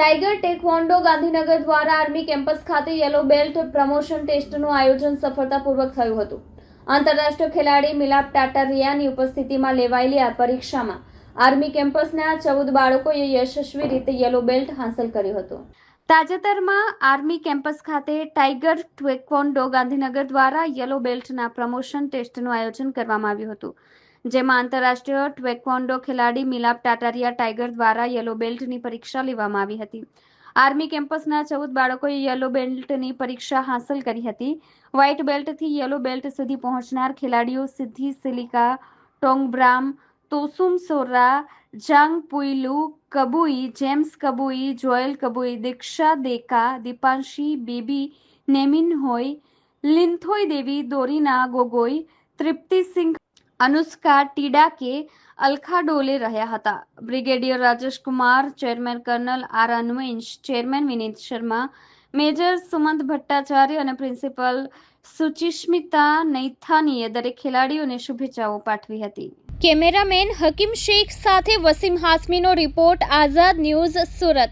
Tiger taekwondo Gandhinagar દ્વારા army campus ખાતે yellow belt promotion ટેસ્ટનું આયોજન સફળતાપૂર્વક થયું હતું. આંતરરાષ્ટ્રીય ખેલાડી મિલાપ ટાટારિયાની ઉપસ્થિતિમાં લેવાયેલી આ પરીક્ષામાં આર્મી કેમ્પસના ચૌદ બાળકોએ યશસ્વી રીતે યલો બેલ્ટ હાંસલ કર્યો હતો. તાજેતરમાં આર્મી કેમ્પસ ખાતે ટાઈગર ટેકવોન્ડો ગાંધીનગર દ્વારા યલો બેલ્ટના પ્રમોશન ટેસ્ટનું આયોજન કરવામાં આવ્યું હતું. જેમાં આંતરરાષ્ટ્રીય ટેકવોન્ડો ખેલાડી મિલાપ ટાટારિયા ટાઈગર દ્વારા યલો બેલ્ટની પરીક્ષા લેવામાં આવી હતી. આર્મી કેમ્પસના ચૌદ બાળકોએ યલો બેલ્ટની પરીક્ષા હાંસલ કરી હતી. વ્હાઇટ બેલ્ટથી યલો બેલ્ટ સુધી પહોંચનાર ખેલાડીઓ સિદ્ધિ સિલિકા, ટોંગબ્રામ, તોસુમ સોરા, જાંગ પુઈલુ કબુઈ, જેમ્સ કબુઈ, જોયલ કબુઈ, દીક્ષા દેકા, દીપાંશી, બેબી નેમિન હોય લિન્થોઈ દેવી, દોરીના ગોગોઈ તૃપ્તિસિંહ અનુષ્કા ટીડાકે અલખા ડોલે રહ્યા હતા. Brigadier Rajesh Kumar chairman colonel R Anvesh chairman Vineet Sharma, major Sumant Bhattacharya અને પ્રિન્સિપલ સુચિસ્મિતા નૈથાનીએ દરેક ખેલાડીઓને શુભેચ્છાઓ પાઠવી હતી. કેમેરામેન હકીમ શેખ સાથે વસીમ હાસમીનો રિપોર્ટ, આઝાદ ન્યૂઝ સુરત.